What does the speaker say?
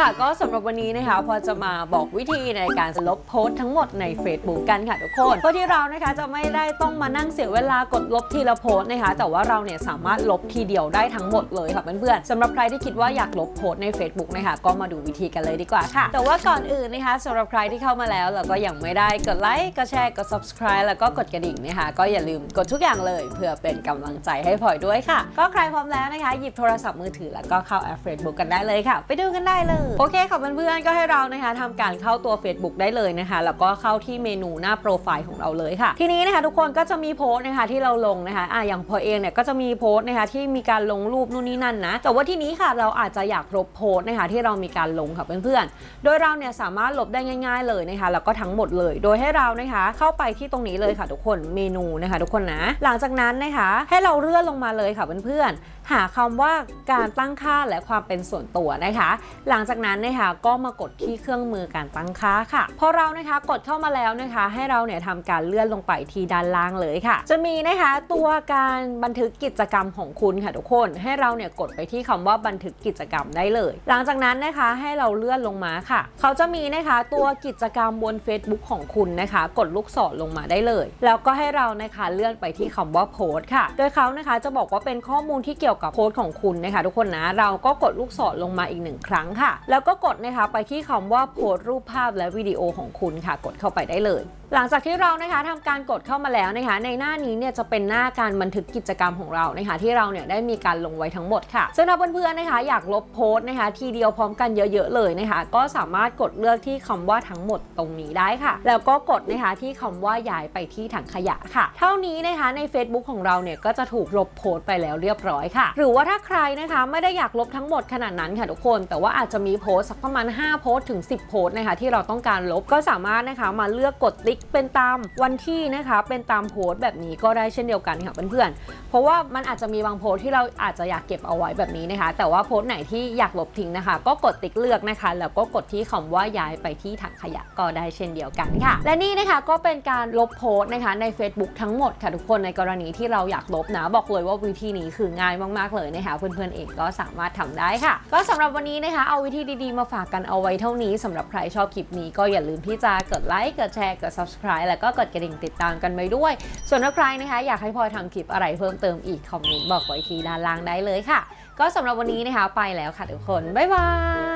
ค่ะก็สำหรับวันนี้นะคะพอจะมาบอกวิธีในการลบโพสต์ทั้งหมดใน Facebook กันค่ะทุกคนเพื่อที่เรานะคะจะไม่ได้ต้องมานั่งเสียเวลากดลบทีละโพสต์นะคะ แต่ว่าเราเนี่ยสามารถลบทีเดียวได้ทั้งหมดเลยค่ะเพื่อนๆสำหรับใครที่คิดว่าอยากลบโพสต์ใน Facebook นะคะก็มาดูวิธีกันเลยดีกว่าค่ะ แต่ว่าก่อนอื่นนะคะสำหรับใครที่เข้ามาแล้วแล้วก็ยังไม่ได้กดไลค์กดแชร์กด subscribe แล้วก็กดกระดิ่งนะคะก็อย่าลืมกดทุกอย่างเลย เพื่อเป็นกำลังใจให้พลอยด้วยค่ะ ก็ใครพร้อมแล้วนะคะหยิบโทรศัพท์มือถือแล้วก็เข้าแอป Facebook กันได้เลยค่ะ ไปดูกันได้เลยโอเคค่ะเพื่อนๆก็ให้เรานะคะทำการเข้าตัว Facebook ได้เลยนะคะ แล้วก็เข้าที่เมนูหน้าโปรไฟล์ของเราเลยค่ะ ทีนี้นะคะทุกคนก็จะมีโพสต์นะคะที่เราลงนะคะอะอย่างพอเองเนี่ยก็จะมีโพสต์นะคะที่มีการลงรูปนู่นนี่นั่นนะ แต่ว่าที่นี้ค่ะเราอาจจะอยากลบโพสต์นะคะที่เรามีการลงค่ะเพื่อนๆ โดยเราเนี่ยสามารถลบได้ง่าย ๆเลยนะคะ แล้วก็ทั้งหมดเลย โดยให้เรานะคะเข้าไปที่ตรงนี้เลยค่ะ ทุกคนเมนูนะคะ ทุกคนนะ หลังจากนั้นนะคะให้เราเลื่อนลงมาเลยค่ะเพื่อนๆหาคำว่าการตั้งค่าและความเป็นส่วนตัวนะคะ หลังจากนั้นนะคะก็มากดที่เครื่องมือการตั้งค่าค่ะ พอเรานะคะกดเข้ามาแล้วนะคะ ให้เราเนี่ยทำการเลื่อนลงไปที่ด้านล่างเลยค่ะ จะมีนะคะตัวการบันทึกกิจกรรมของคุณค่ะทุกคนให้เราเนี่ยกดไปที่คำว่าบันทึกกิจกรรมได้เลย หลังจากนั้นนะคะให้เราเลื่อนลงมาค่ะ เขาจะมีนะคะตัวกิจกรรมบน Facebook ของคุณนะคะ กดลูกศรลงมาได้เลย แล้วก็ให้เรานะคะเลื่อนไปที่คำว่าโพสค่ะ โดยเขานะคะจะบอกว่าเป็นข้อมูลที่เกี่ยวกับโพสของคุณนะคะ ทุกคนนะเราก็กดลูกศรลงมาอีกหนึ่งครั้งค่ะแล้วก็กดนะคะไปที่คำว่าโพสรูปภาพและวิดีโอของคุณค่ะ กดเข้าไปได้เลย หลังจากที่เรานะคะทำการกดเข้ามาแล้วนะคะ ในหน้านี้เนี่ยจะเป็นหน้าการบันทึกกิจกรรมของเรานะคะ ที่เราเนี่ยได้มีการลงไว้ทั้งหมดค่ะซึ่งถ้าเพื่อนๆนะคะ อยากลบโพสต์นะคะ ทีเดียวพร้อมกันเยอะๆเลยนะคะ ก็สามารถกดเลือกที่คำว่าทั้งหมดตรงนี้ได้ค่ะ แล้วก็กดนะคะที่คำว่าย้ายไปที่ถังขยะค่ะ เท่านี้นะคะใน Facebook ของเราเนี่ยก็จะถูกลบโพสต์ไปแล้วเรียบร้อยค่ะ หรือว่าถ้าใครนะคะไม่ได้อยากลบทั้งหมดขนาดนั้นค่ะทุกคน แต่ว่าอาจจะมีโพสสักประมาณ 5 โพสถึง 10 โพสนะคะที่เราต้องการลบก็สามารถนะคะมาเลือกกดติ๊กเป็นตามวันที่นะคะเป็นตามโพสแบบนี้ก็ได้เช่นเดียวกันค่ะเพื่อนๆเพราะว่ามันอาจจะมีบางโพสที่เราอาจจะอยากเก็บเอาไว้แบบนี้นะคะ แต่ว่าโพสไหนที่อยากลบทิ้งนะคะ ก็กดติ๊กเลือกนะคะ แล้วก็กดที่คำว่าย้ายไปที่ถังขยะก็ได้เช่นเดียวกันค่ะ และนี่นะคะก็เป็นการลบโพสนะคะใน Facebook ทั้งหมดค่ะทุกคนในกรณีที่เราอยากลบนะ บอกเลยว่าวิธีนี้คือง่ายมากๆเลยนะคะเพื่อนๆเองก็สามารถทำได้ค่ะ ก็สำหรับวันนี้นะคะเอาวิธีดีๆ มาฝากกันเอาไว้เท่านี้สำหรับใครชอบคลิปนี้ก็อย่าลืมที่จะกดไลค์กดแชร์กด subscribe แล้วก็กดกระดิ่งติดตามกันไว้ด้วย ส่วนถ้าใครนะคะอยากให้พลอยทำคลิปอะไรเพิ่มเติมอีกคอมเมนต์บอกไว้ที่ด้านล่างได้เลยค่ะ ก็สำหรับวันนี้นะคะไปแล้วค่ะทุกคนบ๊ายบาย